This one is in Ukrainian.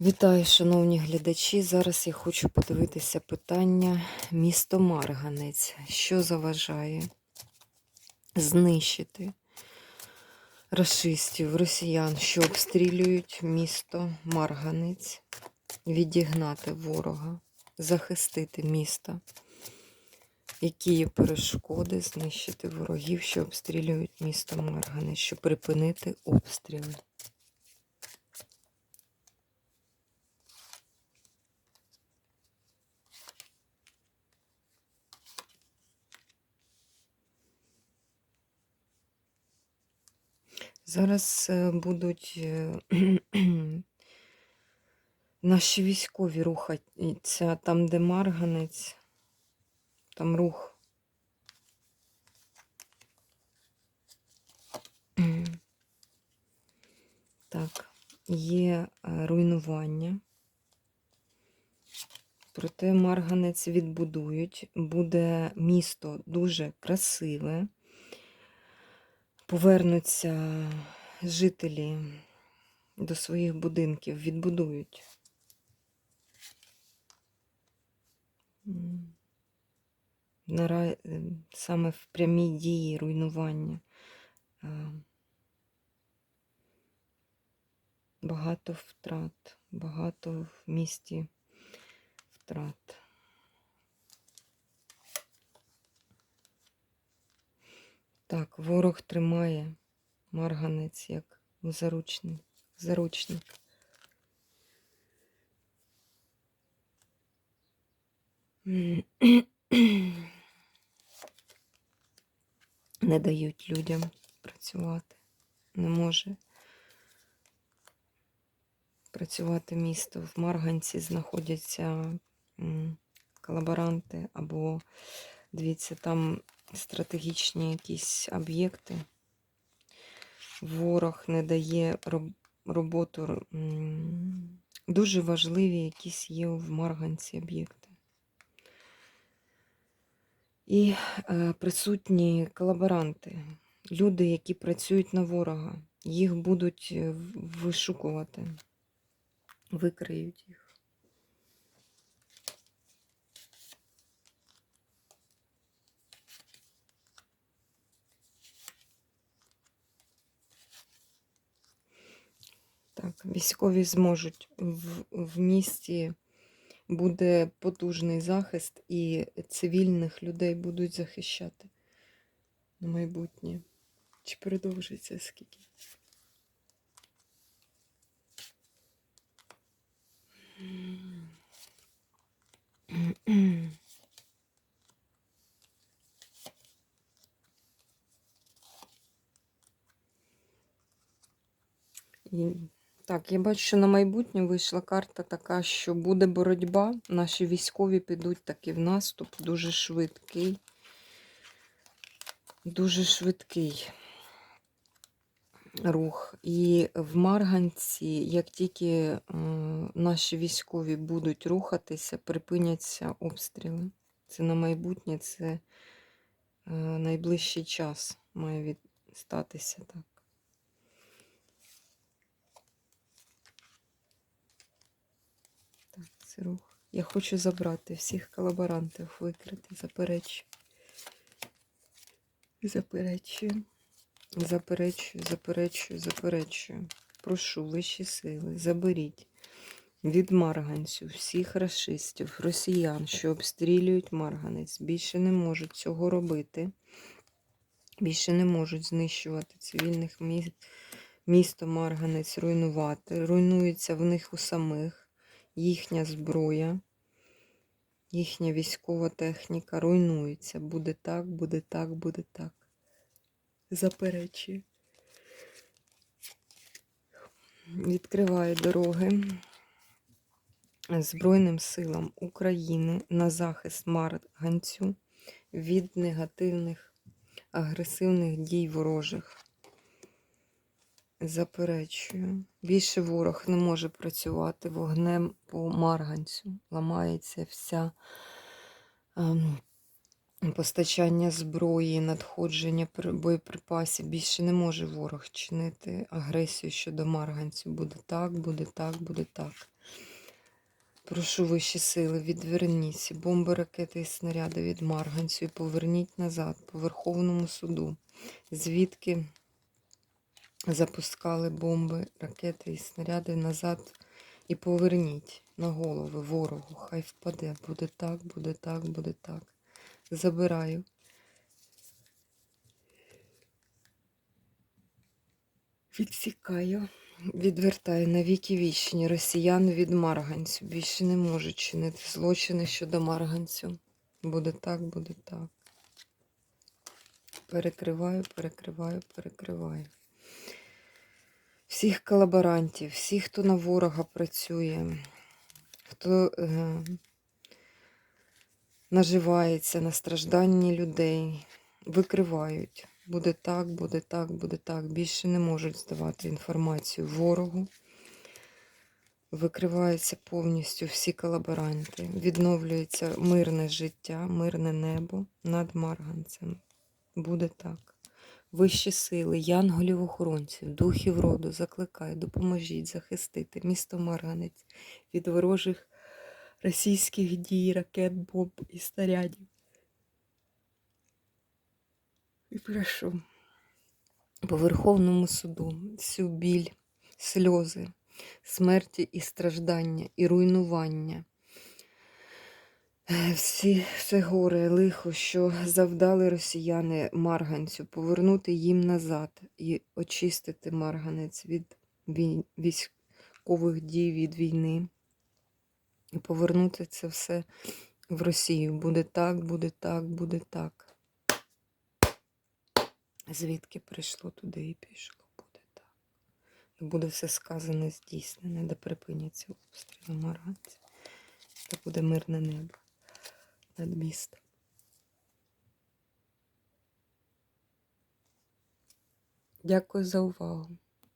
Вітаю, шановні глядачі. Зараз я хочу подивитися питання місто Марганець. Що заважає знищити расистів, росіян, що обстрілюють місто Марганець, відігнати ворога, захистити місто, які є перешкоди, знищити ворогів, що обстрілюють місто Марганець, щоб припинити обстріли. Зараз е, будуть е, наші військові рухаються там, де Марганець, там рух. Так, є е, руйнування. Проте Марганець відбудують. Буде місто дуже красиве. Повернуться жителі до своїх будинків, відбудують. Саме в прямій дії руйнування. Е, Багато втрат, багато в місті втрат. Так, ворог тримає марганець як заручник. заручник. Не дають людям працювати. Не може працювати місто. В Марганці знаходяться колаборанти або, дивіться, там стратегічні якісь об'єкти. Ворог не дає роботу. Дуже важливі якісь є в Марганці об'єкти. І е, присутні колаборанти, люди, які працюють на ворога, їх будуть е, вишукувати, викриють їх. Так, військові зможуть в, в місті буде потужний захист, і цивільних людей будуть захищати на майбутнє. Чи продовжиться скільки? І, так, я бачу, що на майбутнє вийшла карта така, що буде боротьба. Наші військові підуть таки в наступ, дуже швидкий. Дуже швидкий рух. І в Марганці, як тільки е, наші військові будуть рухатися, припиняться обстріли. Це на майбутнє, це е, найближчий час має від... статися так. Так, це рух. Я хочу забрати всіх колаборантів, викрити, заперечую. Заперечую. Заперечую, заперечую, заперечую. Прошу вищі сили, заберіть від Марганцю всіх расистів, росіян, що обстрілюють Марганець. Більше не можуть цього робити. Більше не можуть знищувати цивільних міст. Місто Марганець руйнувати. Руйнується в них у самих їхня зброя, їхня військова техніка руйнується. Буде так, буде так, буде так. Заперечую. Відкриваю дороги Збройним силам України на захист Марганцю від негативних агресивних дій ворожих. Заперечую. Більше ворог не може працювати вогнем по марганцю. Ламається вся ем, постачання зброї, надходження боєприпасів. Більше не може ворог чинити агресію щодо марганцю. Буде так, буде так, буде так. Прошу вищі сили, відверніться. Бомби, ракети і снаряди від марганцю і поверніть назад по Верховному суду. Звідки запускали бомби, ракети і снаряди назад і поверніть на голови ворогу. Хай впаде. Буде так, буде так, буде так. Забираю. Відсікаю, відвертаю на віки вічні росіян від марганцю. Більше не можуть чинити злочини щодо марганцю. Буде так, буде так. Перекриваю, перекриваю, перекриваю. Всіх колаборантів, всіх, хто на ворога працює, хто е, наживається на стражданні людей, викривають. Буде так, буде так, буде так. Більше не можуть здавати інформацію ворогу. Викриваються повністю всі колаборанти. Відновлюється мирне життя, мирне небо над Марганцем. Буде так. Вищі сили, янголів охоронців, духів роду, закликаю, допоможіть захистити місто Марганець від ворожих російських дій, ракет, бомб і снарядів. І прошу по Верховному суду всю біль, сльози, смерті і страждання, і руйнування. Е, Всі все горе, лихо, що завдали росіяни марганцю, повернути їм назад і очистити марганець від військових дій, від війни. І повернути це все в Росію. Буде так, буде так, буде так. Звідки прийшло туди і пішло, буде так. І буде все сказане, здійснене, де припиняться обстріли марганця. Де буде мирне небо над містом. Дякую за увагу.